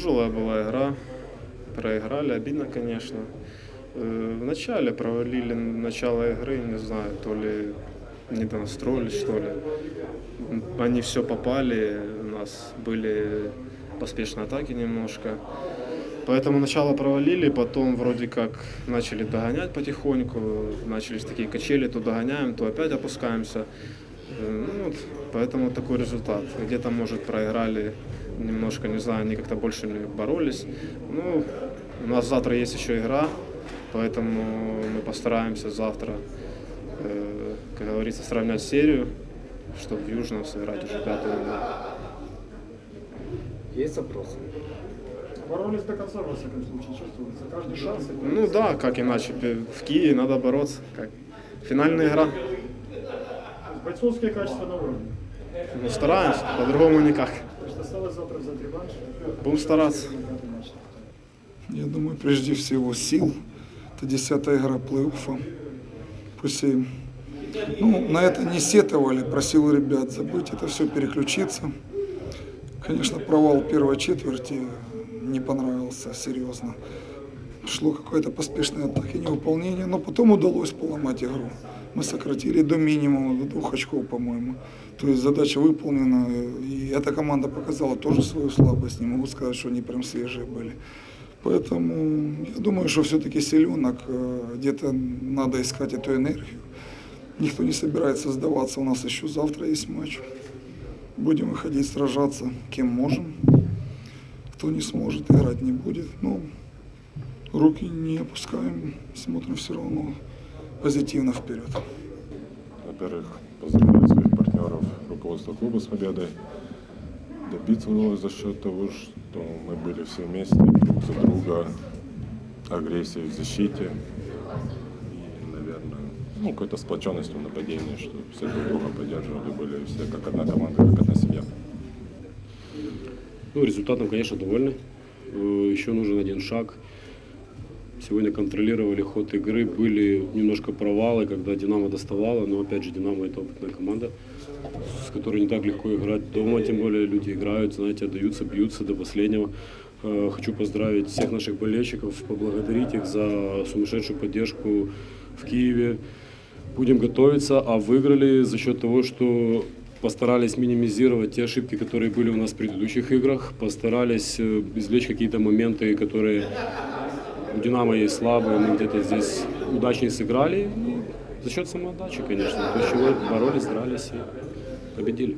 Тяжелая была игра. Проиграли, обидно, конечно. Э, В начале провалили начало игры, не знаю, то ли не донастроились, что ли. Они все попали, у нас были поспешные атаки немножко. Поэтому начало провалили, потом вроде как начали догонять потихоньку, начались такие качели, то догоняем, то опять опускаемся. Э, Ну, вот, поэтому такой результат. Где-то, может, проиграли немножко, не знаю, они как-то больше не боролись. Ну, у нас завтра есть еще игра, поэтому мы постараемся завтра, э, как говорится, сравнять серию, чтобы в Южном сыграть уже пятую игру. Есть запросы? Боролись до конца, во всяком случае, чувствуется. Каждый шанс. Ну да, как иначе, в Киеве надо бороться. Как. Финальная игра. Бойцовские качества на уровне. Ну, стараемся, по-другому никак. То есть осталось завтра взять реванш. Будем стараться. Я думаю, прежде всего сил. Это десятая игра плей-оффа. Пусть и, ну, на это не сетовали, просил ребят забыть это все, переключиться. Конечно, провал первой четверти не понравился серьезно. Шло какое-то поспешное атаки, невыполнение, но потом удалось поломать игру. Мы сократили до минимума, до двух очков, по-моему. То есть задача выполнена, и эта команда показала тоже свою слабость. Не могу сказать, что они прям свежие были. Поэтому я думаю, что все-таки селенок, э, где-то надо искать эту энергию. Никто не собирается сдаваться, у нас еще завтра есть матч. Будем выходить, сражаться, кем можем. Кто не сможет, играть не будет. Но руки не опускаем, смотрим все равно позитивно вперед. Во-первых, поздравляю своих партнеров, руководство клуба с победой. Добиться удалось за счет того, что мы были все вместе, друг за друга, агрессия в защите и, наверное, ну, какой-то сплоченностью в нападении, что все друг друга поддерживали, были все как одна команда, как одна семья. Ну, результатом, конечно, довольны. Э, Еще нужен один шаг. Сегодня контролировали ход игры, были немножко провалы, когда Динамо доставала, но опять же Динамо это опытная команда, с которой не так легко играть дома, тем более люди играют, знаете, отдаются, бьются до последнего. Э, Хочу поздравить всех наших болельщиков, поблагодарить их за сумасшедшую поддержку в Киеве. Будем готовиться, а выиграли за счет того, что постарались минимизировать те ошибки, которые были у нас в предыдущих играх, постарались э, извлечь какие-то моменты, которые Динамо есть слабые, мы где-то здесь удачнее сыграли. Ну, за счет самоотдачи, конечно. То, чего боролись, дрались и победили.